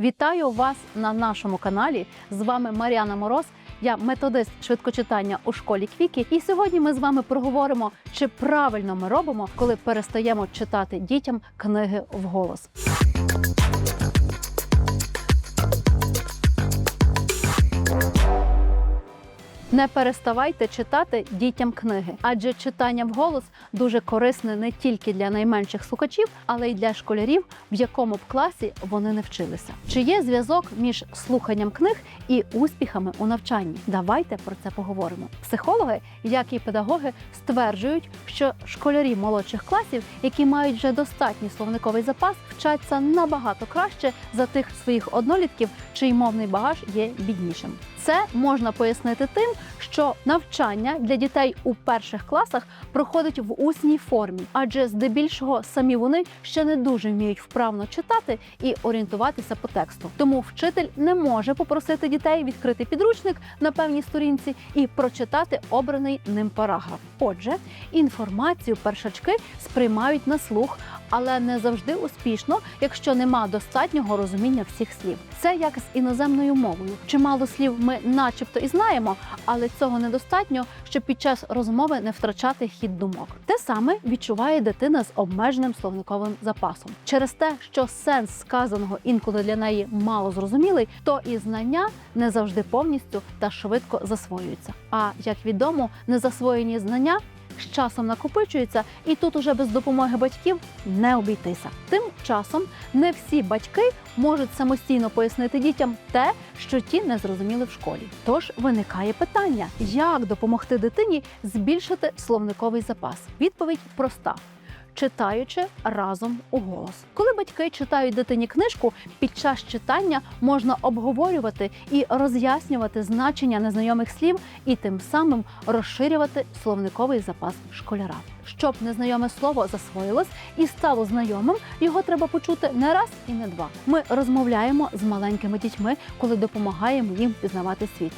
Вітаю вас на нашому каналі. З вами Мар'яна Мороз. Я методист швидкочитання у школі Квікі. І сьогодні ми з вами проговоримо, чи правильно ми робимо, коли перестаємо читати дітям книги вголос. Не переставайте читати дітям книги, адже читання вголос дуже корисне не тільки для найменших слухачів, але й для школярів, в якому б класі вони не вчилися. Чи є зв'язок між слуханням книг і успіхами у навчанні? Давайте про це поговоримо. Психологи, як і педагоги, стверджують, що школярі молодших класів, які мають вже достатній словниковий запас, вчаться набагато краще за тих своїх однолітків, чий мовний багаж є біднішим. Це можна пояснити тим, що навчання для дітей у перших класах проходить в усній формі, адже здебільшого самі вони ще не дуже вміють вправно читати і орієнтуватися по тексту. Тому вчитель не може попросити дітей відкрити підручник на певній сторінці і прочитати обраний ним параграф. Отже, інформацію першачки сприймають на слух, але не завжди успішно, якщо нема достатнього розуміння всіх слів. Це як з іноземною мовою. Чимало слів ми, начебто, і знаємо, але цього недостатньо, щоб під час розмови не втрачати хід думок. Те саме відчуває дитина з обмеженим словниковим запасом. Через те, що сенс сказаного інколи для неї мало зрозумілий, то і знання не завжди повністю та швидко засвоюються. А як відомо, незасвоєні знання з часом накопичується, і тут уже без допомоги батьків не обійтися. Тим часом не всі батьки можуть самостійно пояснити дітям те, що ті не зрозуміли в школі. Тож виникає питання, як допомогти дитині збільшити словниковий запас? Відповідь проста. Читаючи разом у голос. Коли батьки читають дитині книжку, під час читання можна обговорювати і роз'яснювати значення незнайомих слів і тим самим розширювати словниковий запас школяра. Щоб незнайоме слово засвоїлось і стало знайомим, його треба почути не раз і не два. Ми розмовляємо з маленькими дітьми, коли допомагаємо їм пізнавати світ.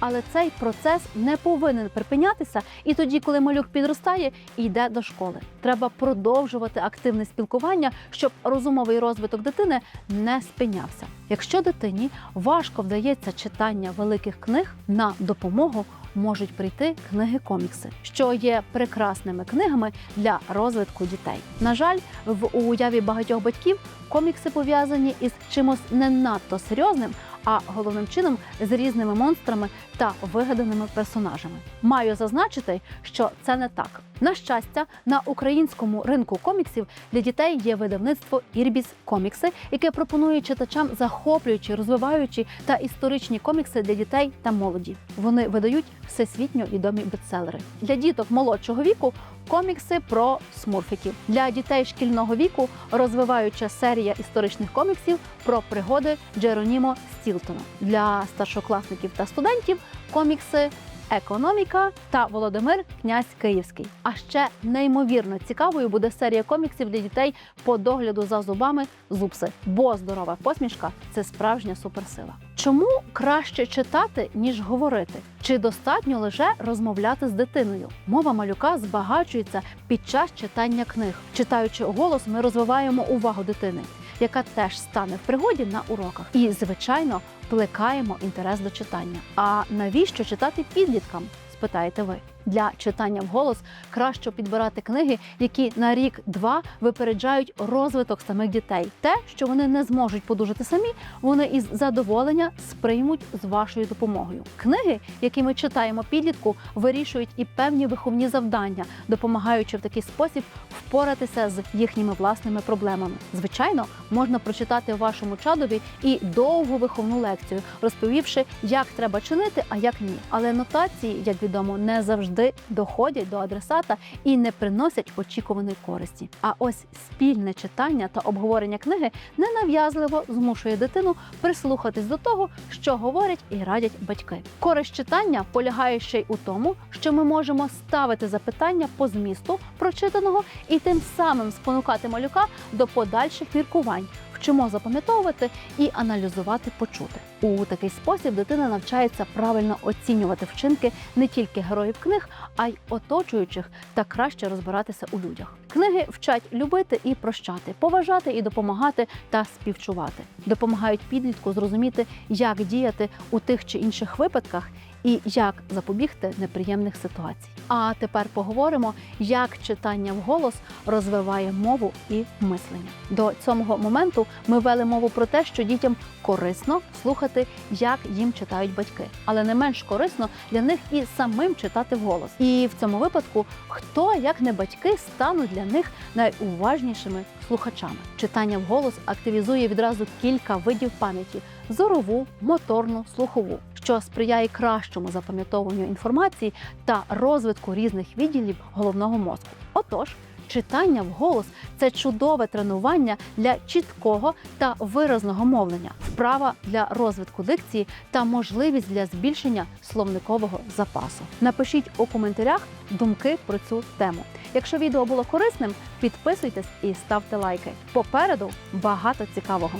Але цей процес не повинен припинятися і тоді, коли малюк підростає йде до школи. Треба продовжувати активне спілкування, щоб розумовий розвиток дитини не спинявся. Якщо дитині важко вдається читання великих книг, на допомогу можуть прийти книги-комікси, що є прекрасними книгами для розвитку дітей. На жаль, в уяві багатьох батьків комікси пов'язані із чимось не надто серйозним, а головним чином з різними монстрами та вигаданими персонажами. Маю зазначити, що це не так. На щастя, на українському ринку коміксів для дітей є видавництво Ірбіс Комікси, яке пропонує читачам захоплюючі, розвиваючі та історичні комікси для дітей та молоді. Вони видають всесвітньо відомі бестселери. Для діток молодшого віку комікси про смурфиків. Для дітей шкільного віку розвиваюча серія історичних коміксів про пригоди Джеронімо Стілтона. Для старшокласників та студентів комікси Економіка та Володимир Князь Київський. А ще неймовірно цікавою буде серія коміксів для дітей по догляду за зубами зубси, бо здорова посмішка це справжня суперсила. Чому краще читати ніж говорити? Чи достатньо лише розмовляти з дитиною? Мова малюка збагачується під час читання книг. Читаючи голос, ми розвиваємо увагу дитини, яка теж стане в пригоді на уроках. І, звичайно, плекаємо інтерес до читання. А навіщо читати підліткам? Спитаєте ви. Для читання вголос краще підбирати книги, які на рік-два випереджають розвиток самих дітей. Те, що вони не зможуть подужати самі, вони із задоволення сприймуть з вашою допомогою. Книги, які ми читаємо підлітку, вирішують і певні виховні завдання, допомагаючи в такий спосіб впоратися з їхніми власними проблемами. Звичайно, можна прочитати вашому чадові і довгу виховну лекцію, розповівши, як треба чинити, а як ні. Але нотації, як відомо, не завжди доходять до адресата і не приносять очікуваної користі. А ось спільне читання та обговорення книги ненав'язливо змушує дитину прислухатись до того, що говорять і радять батьки. Користь читання полягає ще й у тому, що ми можемо ставити запитання по змісту прочитаного і тим самим спонукати малюка до подальших міркувань. Вчимо запам'ятовувати і аналізувати почути. У такий спосіб дитина навчається правильно оцінювати вчинки не тільки героїв книг, а й оточуючих та краще розбиратися у людях. Книги вчать любити і прощати, поважати і допомагати та співчувати, допомагають підлітку зрозуміти, як діяти у тих чи інших випадках і як запобігти неприємних ситуацій. А тепер поговоримо, як читання вголос розвиває мову і мислення. До цього моменту ми вели мову про те, що дітям корисно слухати, як їм читають батьки, але не менш корисно для них і самим читати вголос. І в цьому випадку хто, як не батьки, стануть для них найуважнішими слухачами. Читання вголос активізує відразу кілька видів пам'яті: зорову, моторну, слухову, що сприяє кращому запам'ятовуванню інформації та розвитку різних відділів головного мозку. Отож. Читання вголос це чудове тренування для чіткого та виразного мовлення, вправа для розвитку дикції та можливість для збільшення словникового запасу. Напишіть у коментарях думки про цю тему. Якщо відео було корисним, підписуйтесь і ставте лайки. Попереду багато цікавого.